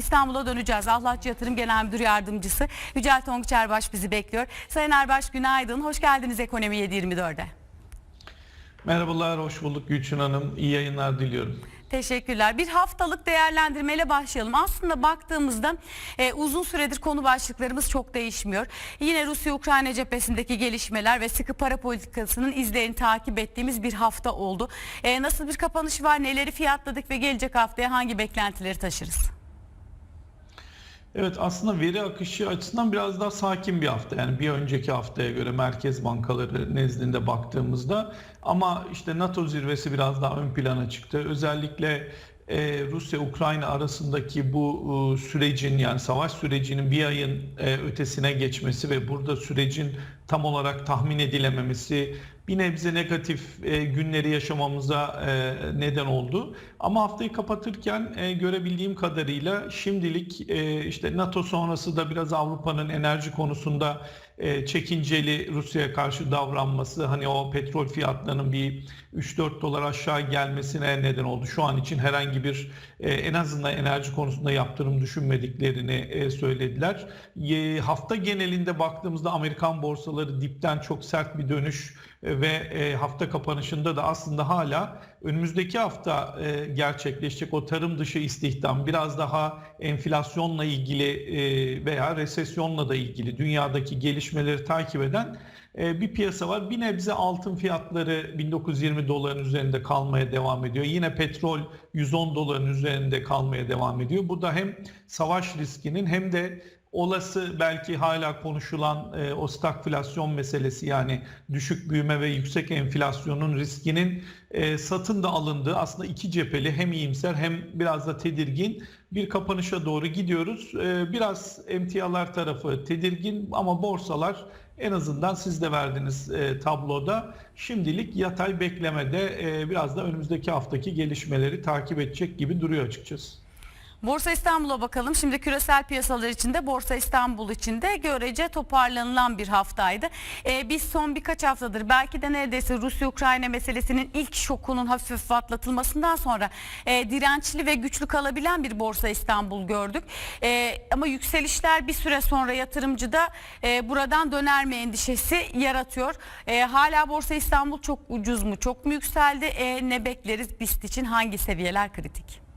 İstanbul'a döneceğiz. Allahçı Yatırım Genel Müdür Yardımcısı Yücel Tonguç Erbaş bizi bekliyor. Sayın Erbaş günaydın. Hoş geldiniz Ekonomi 724'e. Merhabalar, hoş bulduk Gülçin Hanım. İyi yayınlar diliyorum. Teşekkürler. Bir haftalık değerlendirmeyle başlayalım. Aslında baktığımızda e, uzun süredir konu başlıklarımız çok değişmiyor. Yine Rusya-Ukrayna cephesindeki gelişmeler ve sıkı para politikasının izlerini takip ettiğimiz bir hafta oldu. E, nasıl bir kapanış var, neleri fiyatladık ve gelecek haftaya hangi beklentileri taşırız? Evet aslında veri akışı açısından biraz daha sakin bir hafta. Yani bir önceki haftaya göre merkez bankaları nezdinde baktığımızda ama işte NATO zirvesi biraz daha ön plana çıktı. Özellikle e, Rusya-Ukrayna arasındaki bu e, sürecin yani savaş sürecinin bir ayın e, ötesine geçmesi ve burada sürecin tam olarak tahmin edilememesi bir nebze negatif e, günleri yaşamamıza e, neden oldu. Ama haftayı kapatırken e, görebildiğim kadarıyla şimdilik e, işte NATO sonrası da biraz Avrupa'nın enerji konusunda e, çekinceli Rusya'ya karşı davranması hani o petrol fiyatlarının bir 3-4 dolar aşağı gelmesine neden oldu. Şu an için herhangi bir e, en azından enerji konusunda yaptırım düşünmediklerini e, söylediler. E, hafta genelinde baktığımızda Amerikan borsaları dipten çok sert bir dönüş e, ve e, hafta kapanışında da aslında hala önümüzdeki hafta e, gerçekleşecek o tarım dışı istihdam biraz daha enflasyonla ilgili veya resesyonla da ilgili dünyadaki gelişmeleri takip eden bir piyasa var. Bir nebze altın fiyatları 1920 doların üzerinde kalmaya devam ediyor. Yine petrol 110 doların üzerinde kalmaya devam ediyor. Bu da hem savaş riskinin hem de olası belki hala konuşulan e, o stagflasyon meselesi yani düşük büyüme ve yüksek enflasyonun riskinin e, satın da alındığı aslında iki cepheli hem iyimser hem biraz da tedirgin bir kapanışa doğru gidiyoruz. E, biraz emtialar tarafı tedirgin ama borsalar en azından siz de verdiğiniz e, tabloda şimdilik yatay beklemede e, biraz da önümüzdeki haftaki gelişmeleri takip edecek gibi duruyor açıkçası. Borsa İstanbul'a bakalım. Şimdi küresel piyasalar içinde Borsa İstanbul içinde görece toparlanılan bir haftaydı. Ee, biz son birkaç haftadır belki de neredeyse Rusya-Ukrayna meselesinin ilk şokunun hafif hafif atlatılmasından sonra e, dirençli ve güçlü kalabilen bir Borsa İstanbul gördük. E, ama yükselişler bir süre sonra yatırımcıda e, buradan döner mi endişesi yaratıyor. E, hala Borsa İstanbul çok ucuz mu? Çok mu yükseldi? E, ne bekleriz BIST için? Hangi seviyeler kritik?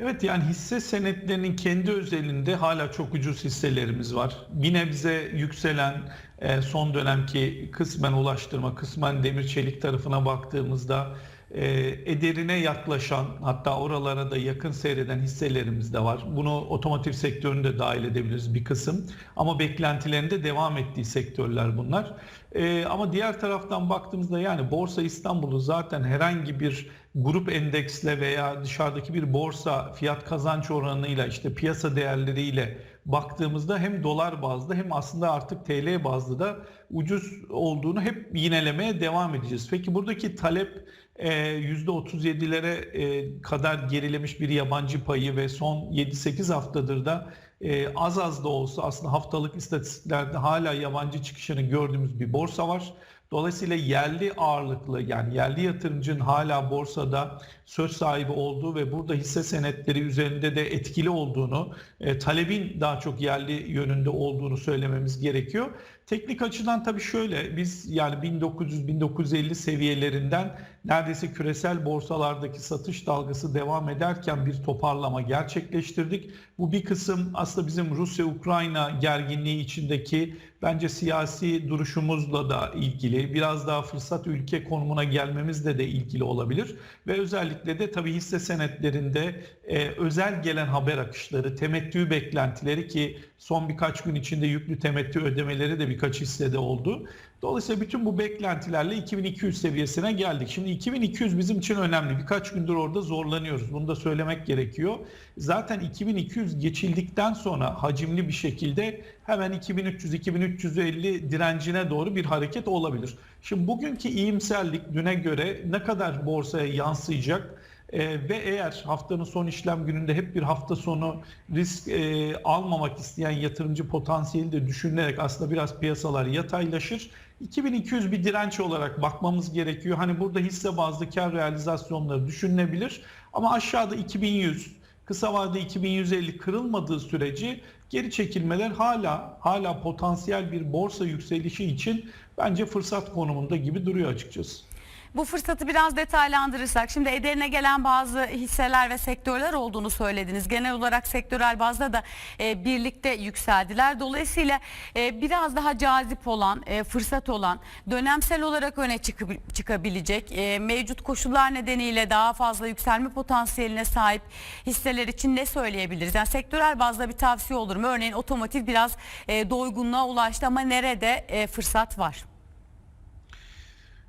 Evet yani hisse senetlerinin kendi özelinde hala çok ucuz hisselerimiz var. Bir nebze yükselen e, son dönemki kısmen ulaştırma, kısmen demir çelik tarafına baktığımızda e, ederine yaklaşan hatta oralara da yakın seyreden hisselerimiz de var. Bunu otomotiv sektörünü de dahil edebiliriz bir kısım. Ama beklentilerinde devam ettiği sektörler bunlar. E, ama diğer taraftan baktığımızda yani Borsa İstanbul'u zaten herhangi bir grup endeksle veya dışarıdaki bir borsa fiyat kazanç oranıyla işte piyasa değerleriyle baktığımızda hem dolar bazlı hem aslında artık TL bazlı da ucuz olduğunu hep yinelemeye devam edeceğiz. Peki buradaki talep %37'lere e, kadar gerilemiş bir yabancı payı ve son 7-8 haftadır da e, az az da olsa aslında haftalık istatistiklerde hala yabancı çıkışını gördüğümüz bir borsa var. Dolayısıyla yerli ağırlıklı yani yerli yatırımcının hala borsada söz sahibi olduğu ve burada hisse senetleri üzerinde de etkili olduğunu, e, talebin daha çok yerli yönünde olduğunu söylememiz gerekiyor. Teknik açıdan tabii şöyle biz yani 1900-1950 seviyelerinden neredeyse küresel borsalardaki satış dalgası devam ederken bir toparlama gerçekleştirdik. Bu bir kısım aslında bizim Rusya-Ukrayna gerginliği içindeki bence siyasi duruşumuzla da ilgili biraz daha fırsat ülke konumuna gelmemizle de ilgili olabilir. Ve özellikle de tabii hisse senetlerinde e, özel gelen haber akışları, temettü beklentileri ki son birkaç gün içinde yüklü temettü ödemeleri de birkaç hissede oldu. Dolayısıyla bütün bu beklentilerle 2200 seviyesine geldik. Şimdi 2200 bizim için önemli. Birkaç gündür orada zorlanıyoruz. Bunu da söylemek gerekiyor. Zaten 2200 geçildikten sonra hacimli bir şekilde hemen 2300-2350 direncine doğru bir hareket olabilir. Şimdi bugünkü iyimserlik düne göre ne kadar borsaya yansıyacak? Ee, ve eğer haftanın son işlem gününde hep bir hafta sonu risk e, almamak isteyen yatırımcı potansiyeli de düşünülerek aslında biraz piyasalar yataylaşır. 2200 bir direnç olarak bakmamız gerekiyor. Hani burada hisse bazlı kar realizasyonları düşünülebilir ama aşağıda 2100 kısa vade 2150 kırılmadığı sürece geri çekilmeler hala hala potansiyel bir borsa yükselişi için bence fırsat konumunda gibi duruyor açıkçası. Bu fırsatı biraz detaylandırırsak şimdi ederine gelen bazı hisseler ve sektörler olduğunu söylediniz. Genel olarak sektörel bazda da e, birlikte yükseldiler. Dolayısıyla e, biraz daha cazip olan, e, fırsat olan, dönemsel olarak öne çıkıp, çıkabilecek, e, mevcut koşullar nedeniyle daha fazla yükselme potansiyeline sahip hisseler için ne söyleyebiliriz? Yani sektörel bazda bir tavsiye olur mu? Örneğin otomotiv biraz e, doygunluğa ulaştı ama nerede e, fırsat var?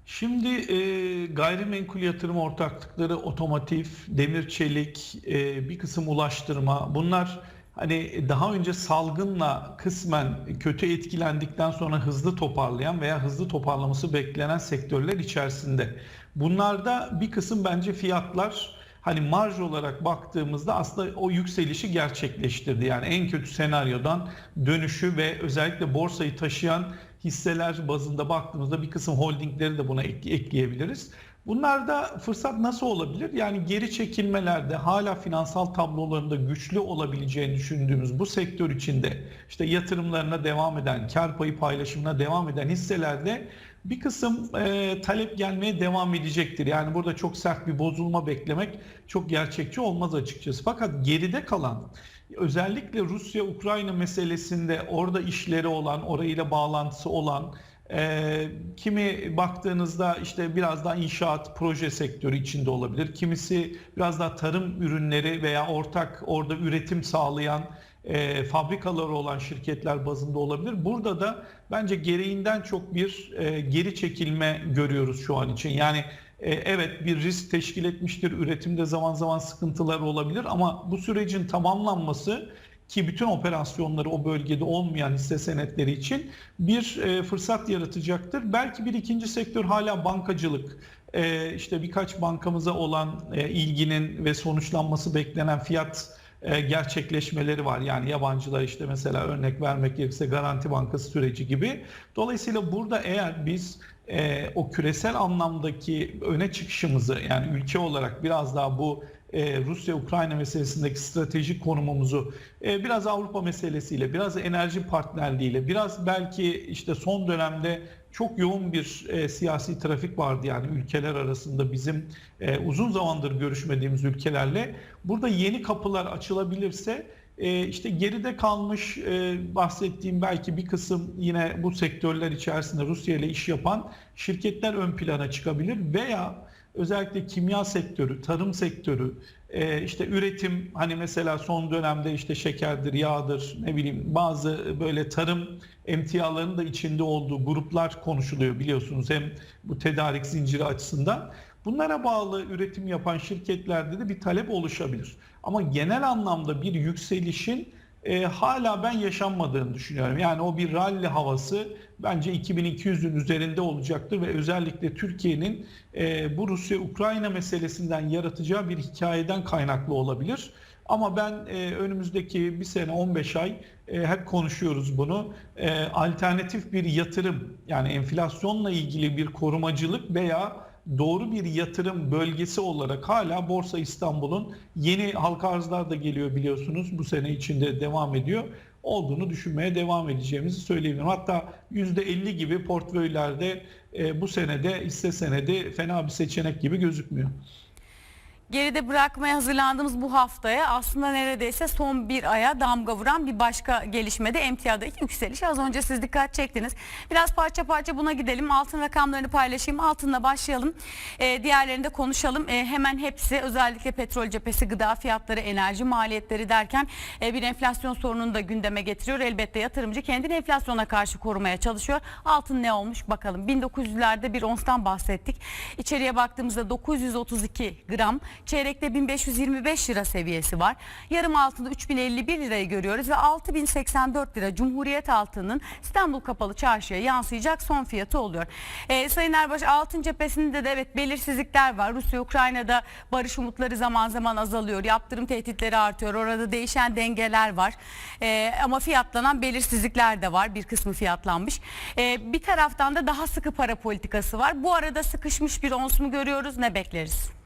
Şimdi e, gayrimenkul yatırım ortaklıkları, otomotiv, demir çelik, e, bir kısım ulaştırma bunlar hani daha önce salgınla kısmen kötü etkilendikten sonra hızlı toparlayan veya hızlı toparlaması beklenen sektörler içerisinde. Bunlarda bir kısım bence fiyatlar hani marj olarak baktığımızda aslında o yükselişi gerçekleştirdi. Yani en kötü senaryodan dönüşü ve özellikle borsayı taşıyan hisseler bazında baktığımızda bir kısım holdingleri de buna ek- ekleyebiliriz. Bunlarda fırsat nasıl olabilir? Yani geri çekilmelerde hala finansal tablolarında güçlü olabileceğini düşündüğümüz bu sektör içinde işte yatırımlarına devam eden, kar payı paylaşımına devam eden hisselerde bir kısım e, talep gelmeye devam edecektir. Yani burada çok sert bir bozulma beklemek çok gerçekçi olmaz açıkçası. Fakat geride kalan özellikle Rusya-Ukrayna meselesinde orada işleri olan, orayla bağlantısı olan e, kimi baktığınızda işte biraz daha inşaat proje sektörü içinde olabilir. Kimisi biraz daha tarım ürünleri veya ortak orada üretim sağlayan e, fabrikaları olan şirketler bazında olabilir. Burada da bence gereğinden çok bir e, geri çekilme görüyoruz şu an için. Yani e, evet bir risk teşkil etmiştir. Üretimde zaman zaman sıkıntılar olabilir ama bu sürecin tamamlanması ki bütün operasyonları o bölgede olmayan hisse senetleri için bir e, fırsat yaratacaktır. Belki bir ikinci sektör hala bankacılık. E, işte birkaç bankamıza olan e, ilginin ve sonuçlanması beklenen fiyat gerçekleşmeleri var. Yani yabancılar işte mesela örnek vermek gerekirse Garanti Bankası süreci gibi. Dolayısıyla burada eğer biz e, o küresel anlamdaki öne çıkışımızı yani ülke olarak biraz daha bu e, Rusya-Ukrayna meselesindeki stratejik konumumuzu e, biraz Avrupa meselesiyle, biraz enerji partnerliğiyle, biraz belki işte son dönemde çok yoğun bir e, siyasi trafik vardı yani ülkeler arasında bizim e, uzun zamandır görüşmediğimiz ülkelerle. Burada yeni kapılar açılabilirse e, işte geride kalmış e, bahsettiğim belki bir kısım yine bu sektörler içerisinde Rusya ile iş yapan şirketler ön plana çıkabilir veya özellikle kimya sektörü, tarım sektörü, e, işte üretim hani mesela son dönemde işte şekerdir, yağdır, ne bileyim bazı böyle tarım emtialarının da içinde olduğu gruplar konuşuluyor biliyorsunuz hem bu tedarik zinciri açısından. Bunlara bağlı üretim yapan şirketlerde de bir talep oluşabilir. Ama genel anlamda bir yükselişin e, hala ben yaşanmadığını düşünüyorum. Yani o bir rally havası bence 2200'ün üzerinde olacaktır ve özellikle Türkiye'nin e, bu Rusya-Ukrayna meselesinden yaratacağı bir hikayeden kaynaklı olabilir. Ama ben e, önümüzdeki bir sene 15 ay e, hep konuşuyoruz bunu. E, alternatif bir yatırım yani enflasyonla ilgili bir korumacılık veya doğru bir yatırım bölgesi olarak hala Borsa İstanbul'un yeni halka arzlar da geliyor biliyorsunuz bu sene içinde devam ediyor olduğunu düşünmeye devam edeceğimizi söyleyebilirim. Hatta %50 gibi portföylerde e, bu senede hisse senedi fena bir seçenek gibi gözükmüyor. Geride bırakmaya hazırlandığımız bu haftaya aslında neredeyse son bir aya damga vuran bir başka gelişmede emtiadaki yükseliş. Az önce siz dikkat çektiniz. Biraz parça parça buna gidelim. Altın rakamlarını paylaşayım. Altınla başlayalım. Ee, diğerlerini de konuşalım. Ee, hemen hepsi özellikle petrol cephesi, gıda fiyatları, enerji maliyetleri derken e, bir enflasyon sorununu da gündeme getiriyor. Elbette yatırımcı kendini enflasyona karşı korumaya çalışıyor. Altın ne olmuş bakalım. 1900'lerde bir onstan bahsettik. İçeriye baktığımızda 932 gram. Çeyrekte 1525 lira seviyesi var. Yarım altında 3051 lirayı görüyoruz ve 6084 lira Cumhuriyet altının İstanbul Kapalı Çarşı'ya yansıyacak son fiyatı oluyor. Ee, Sayın Erbaş altın cephesinde de evet belirsizlikler var. Rusya Ukrayna'da barış umutları zaman zaman azalıyor. Yaptırım tehditleri artıyor. Orada değişen dengeler var. Ee, ama fiyatlanan belirsizlikler de var. Bir kısmı fiyatlanmış. Ee, bir taraftan da daha sıkı para politikası var. Bu arada sıkışmış bir ons mu görüyoruz? Ne bekleriz?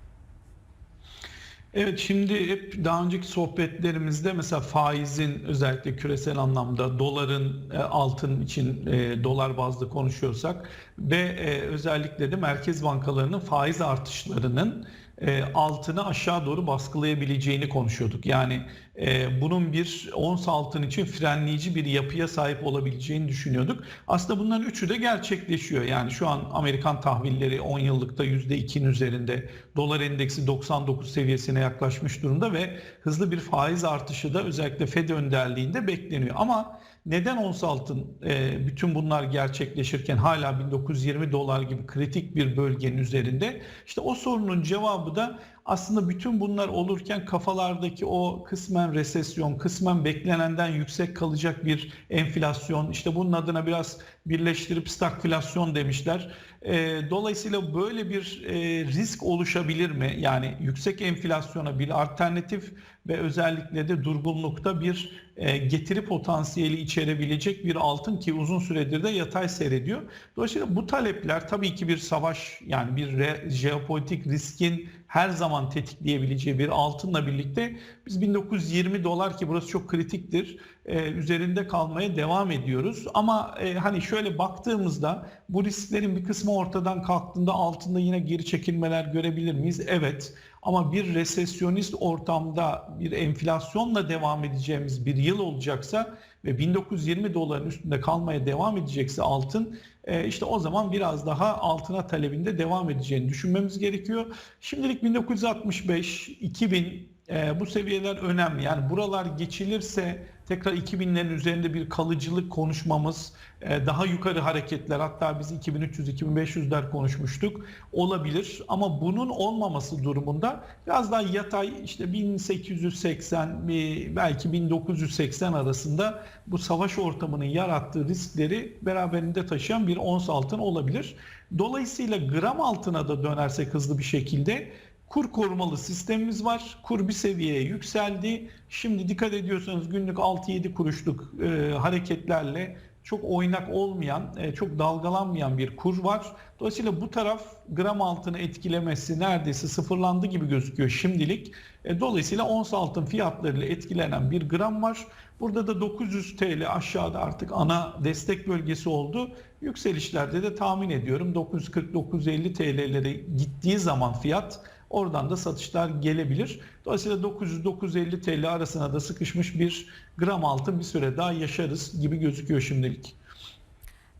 Evet şimdi hep daha önceki sohbetlerimizde mesela faizin özellikle küresel anlamda doların e, altın için e, dolar bazlı konuşuyorsak ve e, özellikle de merkez bankalarının faiz artışlarının e, altını aşağı doğru baskılayabileceğini konuşuyorduk. Yani e, bunun bir ons altın için frenleyici bir yapıya sahip olabileceğini düşünüyorduk. Aslında bunların üçü de gerçekleşiyor. Yani şu an Amerikan tahvilleri 10 yıllıkta %2'nin üzerinde, dolar endeksi 99 seviyesine yaklaşmış durumda ve hızlı bir faiz artışı da özellikle Fed önderliğinde bekleniyor. Ama neden ons altın e, bütün bunlar gerçekleşirken hala 1920 dolar gibi kritik bir bölgenin üzerinde? İşte o sorunun cevabı da aslında bütün bunlar olurken kafalardaki o kısmen resesyon, kısmen beklenenden yüksek kalacak bir enflasyon, işte bunun adına biraz birleştirip stagflasyon demişler. E, dolayısıyla böyle bir e, risk oluşabilir mi? Yani yüksek enflasyona bir alternatif ve özellikle de durgunlukta bir e, getiri potansiyeli içerebilecek bir altın ki uzun süredir de yatay seyrediyor. Dolayısıyla bu talepler tabii ki bir savaş yani bir re, jeopolitik riskin her zaman tetikleyebileceği bir altınla birlikte biz 1920 dolar ki burası çok kritiktir e, üzerinde kalmaya devam ediyoruz. Ama e, hani şöyle baktığımızda bu risklerin bir kısmı ortadan kalktığında altında yine geri çekilmeler görebilir miyiz? Evet. Ama bir resesyonist ortamda bir enflasyonla devam edeceğimiz bir yıl olacaksa ve 1920 doların üstünde kalmaya devam edecekse altın e, işte o zaman biraz daha altına talebinde devam edeceğini düşünmemiz gerekiyor. Şimdilik 1965, 2000 e, bu seviyeler önemli. Yani buralar geçilirse tekrar 2000'lerin üzerinde bir kalıcılık konuşmamız, e, daha yukarı hareketler hatta biz 2300-2500'ler konuşmuştuk olabilir. Ama bunun olmaması durumunda biraz daha yatay işte 1880 belki 1980 arasında bu savaş ortamının yarattığı riskleri beraberinde taşıyan bir ons altın olabilir. Dolayısıyla gram altına da dönersek hızlı bir şekilde kur korumalı sistemimiz var. Kur bir seviyeye yükseldi. Şimdi dikkat ediyorsanız günlük 6-7 kuruşluk e, hareketlerle çok oynak olmayan, e, çok dalgalanmayan bir kur var. Dolayısıyla bu taraf gram altını etkilemesi neredeyse sıfırlandı gibi gözüküyor şimdilik. E, dolayısıyla ons altın fiyatlarıyla etkilenen bir gram var. Burada da 900 TL aşağıda artık ana destek bölgesi oldu. Yükselişlerde de tahmin ediyorum 940-950 TL'lere gittiği zaman fiyat Oradan da satışlar gelebilir. Dolayısıyla 900-950 TL arasına da sıkışmış bir gram altın bir süre daha yaşarız gibi gözüküyor şimdilik.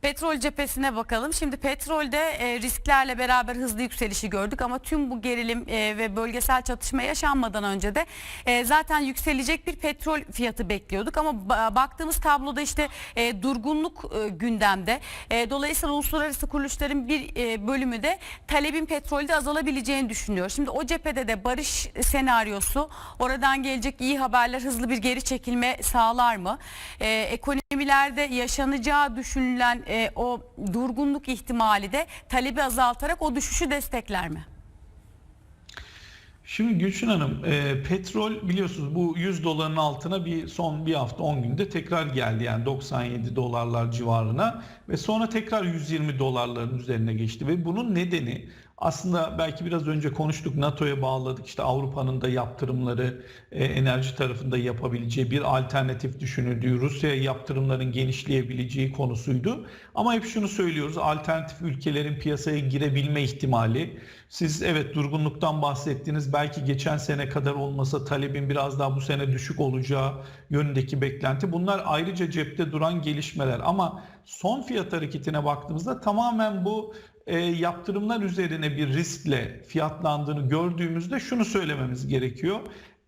Petrol cephesine bakalım. Şimdi petrolde e, risklerle beraber hızlı yükselişi gördük ama tüm bu gerilim e, ve bölgesel çatışma yaşanmadan önce de e, zaten yükselecek bir petrol fiyatı bekliyorduk ama ba- baktığımız tabloda işte e, durgunluk e, gündemde. E, dolayısıyla uluslararası kuruluşların bir e, bölümü de talebin petrolde azalabileceğini düşünüyor. Şimdi o cephede de barış senaryosu oradan gelecek iyi haberler hızlı bir geri çekilme sağlar mı? E, ekonomilerde yaşanacağı düşünülen e, o durgunluk ihtimali de talebi azaltarak o düşüşü destekler mi? Şimdi Gülşin Hanım, e, petrol biliyorsunuz bu 100 doların altına bir son bir hafta 10 günde tekrar geldi yani 97 dolarlar civarına ve sonra tekrar 120 dolarların üzerine geçti ve bunun nedeni aslında belki biraz önce konuştuk NATO'ya bağladık işte Avrupa'nın da yaptırımları e, enerji tarafında yapabileceği bir alternatif düşünüldüğü Rusya'ya yaptırımların genişleyebileceği konusuydu. Ama hep şunu söylüyoruz alternatif ülkelerin piyasaya girebilme ihtimali. Siz evet durgunluktan bahsettiniz belki geçen sene kadar olmasa talebin biraz daha bu sene düşük olacağı yönündeki beklenti. Bunlar ayrıca cepte duran gelişmeler ama son fiyat hareketine baktığımızda tamamen bu e, yaptırımlar üzerine bir riskle fiyatlandığını gördüğümüzde şunu söylememiz gerekiyor.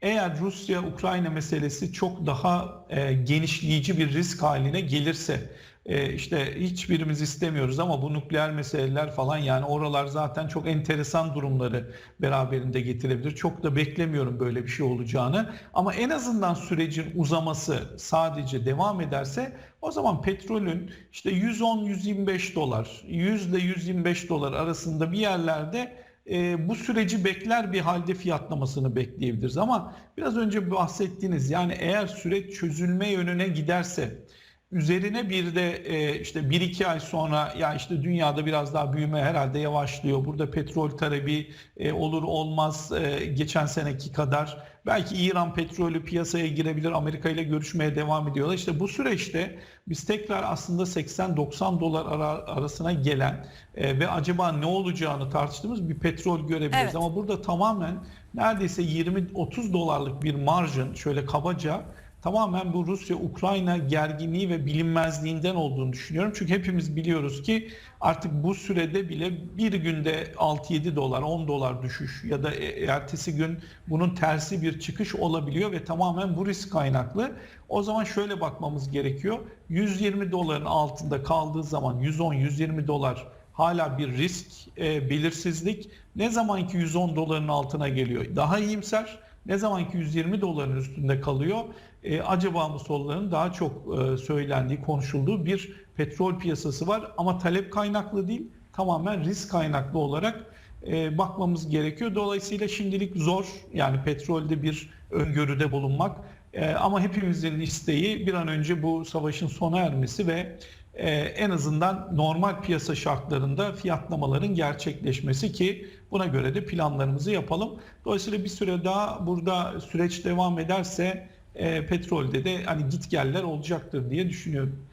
Eğer Rusya-Ukrayna meselesi çok daha e, genişleyici bir risk haline gelirse e, işte hiçbirimiz istemiyoruz ama bu nükleer meseleler falan yani oralar zaten çok enteresan durumları beraberinde getirebilir. Çok da beklemiyorum böyle bir şey olacağını ama en azından sürecin uzaması sadece devam ederse o zaman petrolün işte 110-125 dolar, 100 ile 125 dolar arasında bir yerlerde e, bu süreci bekler bir halde fiyatlamasını bekleyebiliriz. Ama biraz önce bahsettiğiniz yani eğer süreç çözülme yönüne giderse Üzerine bir de e, işte 1-2 ay sonra ya işte dünyada biraz daha büyüme herhalde yavaşlıyor. Burada petrol talebi e, olur olmaz e, geçen seneki kadar. Belki İran petrolü piyasaya girebilir. Amerika ile görüşmeye devam ediyorlar. İşte bu süreçte biz tekrar aslında 80-90 dolar ara- arasına gelen e, ve acaba ne olacağını tartıştığımız bir petrol görebiliriz. Evet. Ama burada tamamen neredeyse 20-30 dolarlık bir marjın şöyle kabaca tamamen bu Rusya-Ukrayna gerginliği ve bilinmezliğinden olduğunu düşünüyorum. Çünkü hepimiz biliyoruz ki artık bu sürede bile bir günde 6-7 dolar, 10 dolar düşüş ya da e- ertesi gün bunun tersi bir çıkış olabiliyor ve tamamen bu risk kaynaklı. O zaman şöyle bakmamız gerekiyor. 120 doların altında kaldığı zaman 110-120 dolar hala bir risk, e, belirsizlik. Ne zaman ki 110 doların altına geliyor daha iyimser. Ne zaman ki 120 doların üstünde kalıyor e, acaba mı solların daha çok e, söylendiği, konuşulduğu bir petrol piyasası var. Ama talep kaynaklı değil, tamamen risk kaynaklı olarak e, bakmamız gerekiyor. Dolayısıyla şimdilik zor yani petrolde bir öngörüde bulunmak. E, ama hepimizin isteği bir an önce bu savaşın sona ermesi ve e, en azından normal piyasa şartlarında fiyatlamaların gerçekleşmesi ki buna göre de planlarımızı yapalım. Dolayısıyla bir süre daha burada süreç devam ederse e, petrolde de hani git geller olacaktır diye düşünüyorum.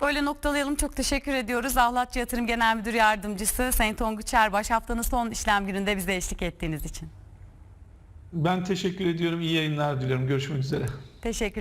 Böyle noktalayalım. Çok teşekkür ediyoruz. Ahlatçı Yatırım Genel Müdür Yardımcısı Sayın Tonguç Erbaş haftanın son işlem gününde bize eşlik ettiğiniz için. Ben teşekkür ediyorum. İyi yayınlar diliyorum. Görüşmek üzere. Teşekkür